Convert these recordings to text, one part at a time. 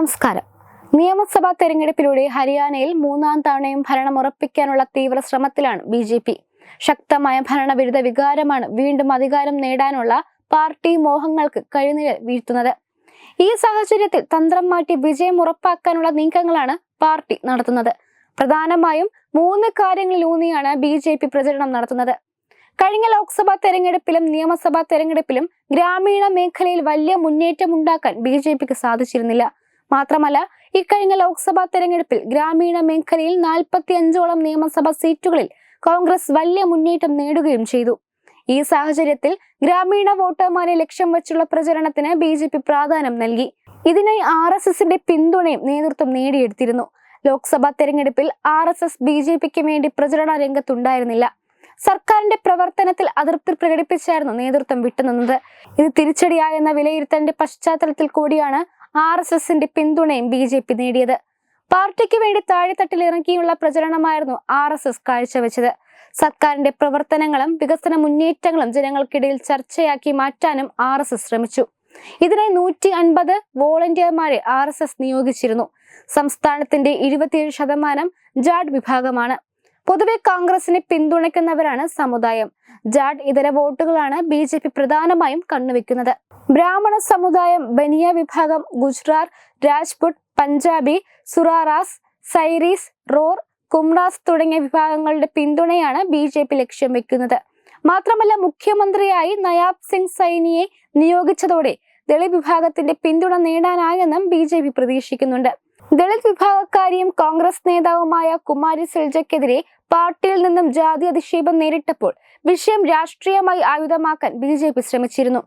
നമസ്കാരം. നിയമസഭാ തെരഞ്ഞെടുപ്പിലൂടെ ഹരിയാനയിൽ മൂന്നാം തവണയും ഭരണം ഉറപ്പിക്കാനുള്ള തീവ്ര ശ്രമത്തിലാണ് ബി ജെ പി. ശക്തമായ ഭരണവിരുദ്ധ വികാരമാണ് വീണ്ടും അധികാരം നേടാനുള്ള പാർട്ടി മോഹങ്ങൾക്ക് കഴിനിഴൽ വീഴ്ത്തുന്നത്. ഈ സാഹചര്യത്തിൽ തന്ത്രം മാറ്റി വിജയം ഉറപ്പാക്കാനുള്ള നീക്കങ്ങളാണ് പാർട്ടി നടത്തുന്നത്. പ്രധാനമായും മൂന്ന് കാര്യങ്ങളിലൂന്നിയാണ് ബി ജെ പി പ്രചരണം നടത്തുന്നത്. കഴിഞ്ഞ ലോക്സഭാ തെരഞ്ഞെടുപ്പിലും നിയമസഭാ തെരഞ്ഞെടുപ്പിലും ഗ്രാമീണ മേഖലയിൽ വലിയ മുന്നേറ്റം ഉണ്ടാക്കാൻ ബി ജെ പിക്ക് സാധിച്ചിരുന്നില്ല. മാത്രമല്ല ഇക്കഴിഞ്ഞ ലോക്സഭാ തെരഞ്ഞെടുപ്പിൽ ഗ്രാമീണ മേഖലയിൽ നാൽപ്പത്തി അഞ്ചോളം നിയമസഭാ സീറ്റുകളിൽ കോൺഗ്രസ് വലിയ മുന്നേറ്റം നേടുകയും ചെയ്തു. ഈ സാഹചര്യത്തിൽ ഗ്രാമീണ വോട്ടർമാരെ ലക്ഷ്യം വെച്ചുള്ള പ്രചരണത്തിന് ബി ജെ പി പ്രാധാന്യം നൽകി. ഇതിനായി ആർ എസ് എസിന്റെ പിന്തുണയും നേതൃത്വം നേടിയെടുത്തിരുന്നു. ലോക്സഭാ തെരഞ്ഞെടുപ്പിൽ R S S B J പിക്ക് വേണ്ടി പ്രചരണ രംഗത്തുണ്ടായിരുന്നില്ല. സർക്കാരിന്റെ പ്രവർത്തനത്തിൽ അതൃപ്തി പ്രകടിപ്പിച്ചായിരുന്നു നേതൃത്വം വിട്ടുനിന്നത്. ഇത് തിരിച്ചടിയായെന്ന വിലയിരുത്തലിന്റെ പശ്ചാത്തലത്തിൽ കൂടിയാണ് ആർ എസ് എസിന്റെ പിന്തുണയും ബി ജെ പി നേടിയത്. പാർട്ടിക്ക് വേണ്ടി താഴെത്തട്ടിൽ ഇറങ്ങിയുള്ള പ്രചരണമായിരുന്നു ആർ എസ് എസ് കാഴ്ചവെച്ചത്. സർക്കാരിന്റെ പ്രവർത്തനങ്ങളും വികസന മുന്നേറ്റങ്ങളും ജനങ്ങൾക്കിടയിൽ ചർച്ചയാക്കി മാറ്റാനും ആർ എസ് എസ് ശ്രമിച്ചു. ഇതിനായി നൂറ്റി അൻപത് വോളണ്ടിയർമാരെ ആർ എസ് എസ് നിയോഗിച്ചിരുന്നു. സംസ്ഥാനത്തിന്റെ ഇരുപത്തിയേഴ് ശതമാനം ജാഡ് വിഭാഗമാണ്. പൊതുവെ കോൺഗ്രസിനെ പിന്തുണയ്ക്കുന്നവരാണ് സമുദായം. ജാഡ് ഇതര വോട്ടുകളാണ് ബി ജെ പി പ്രധാനമായും കണ്ണുവെക്കുന്നത്. ബ്രാഹ്മണ സമുദായം ബനിയ വിഭാഗം ഗുജറാർ രാജ്പുട്ട് പഞ്ചാബി സുറാറാസ് സൈറീസ് റോർ കുംറാസ് തുടങ്ങിയ വിഭാഗങ്ങളുടെ പിന്തുണയാണ് ബി ജെ പി ലക്ഷ്യം വെക്കുന്നത്. മാത്രമല്ല മുഖ്യമന്ത്രിയായി നയാബ് സിംഗ് സൈനിയെ നിയോഗിച്ചതോടെ ദളിത് വിഭാഗത്തിന്റെ പിന്തുണ നേടാനായെന്നും ബി ജെ പി പ്രതീക്ഷിക്കുന്നുണ്ട്. ദളിത് വിഭാഗക്കാരിയും കോൺഗ്രസ് നേതാവുമായ കുമാരി സെൽജയ്ക്കെതിരെ പാർട്ടിയിൽ നിന്നും ജാതി അധിക്ഷേപം നേരിട്ടപ്പോൾ വിഷയം രാഷ്ട്രീയമായി ആയുധമാക്കാൻ ബി ശ്രമിച്ചിരുന്നു.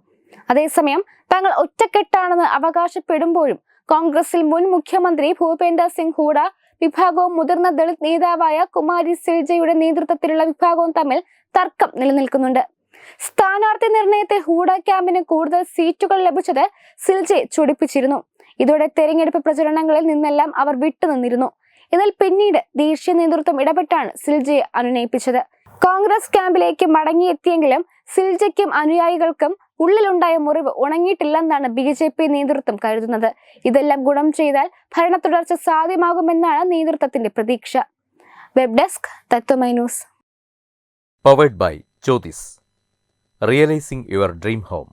അതേസമയം തങ്ങൾ ഒറ്റക്കെട്ടാണെന്ന് അവകാശപ്പെടുമ്പോഴും കോൺഗ്രസിൽ മുൻ മുഖ്യമന്ത്രി ഭൂപേന്ദർ സിംഗ് ഹൂഡ വിഭാഗവും മുതിർന്ന ദളിത് നേതാവായ കുമാരി സിൽജയുടെ നേതൃത്വത്തിലുള്ള വിഭാഗവും തമ്മിൽ തർക്കം നിലനിൽക്കുന്നുണ്ട്. സ്ഥാനാർത്ഥി നിർണയത്തെ ഹൂഡ ക്യാമ്പിന് കൂടുതൽ സീറ്റുകൾ ലഭിച്ചത് സിൽജെ ചൊടിപ്പിച്ചിരുന്നു. ഇതോടെ തെരഞ്ഞെടുപ്പ് പ്രചരണങ്ങളിൽ നിന്നെല്ലാം അവർ വിട്ടുനിന്നിരുന്നു. എന്നാൽ പിന്നീട് ദേശീയ നേതൃത്വം ഇടപെട്ടാണ് സിൽജയെ അനുനയിപ്പിച്ചത്. കോൺഗ്രസ് ക്യാമ്പിലേക്ക് മടങ്ങിയെത്തിയെങ്കിലും സിൽജയ്ക്കും അനുയായികൾക്കും ഉള്ളിലുണ്ടായ മുറിവ് ഉണങ്ങിയിട്ടില്ലെന്നാണ് ബി ജെ പി നേതൃത്വം കരുതുന്നത്. ഇതെല്ലാം ഗുണം ചെയ്താൽ ഭരണ തുടർച്ച സാധ്യമാകുമെന്നാണ് നേതൃത്വത്തിന്റെ പ്രതീക്ഷ. Web desk Tatwamayi news. Powered by Jyothis realising your dream home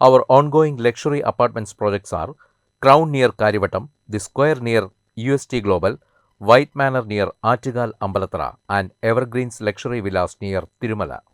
our ongoing luxury apartments projects are crown near Kariavattom the square near U S T global white manor near Attukal near and evergreens luxury villas near Artigal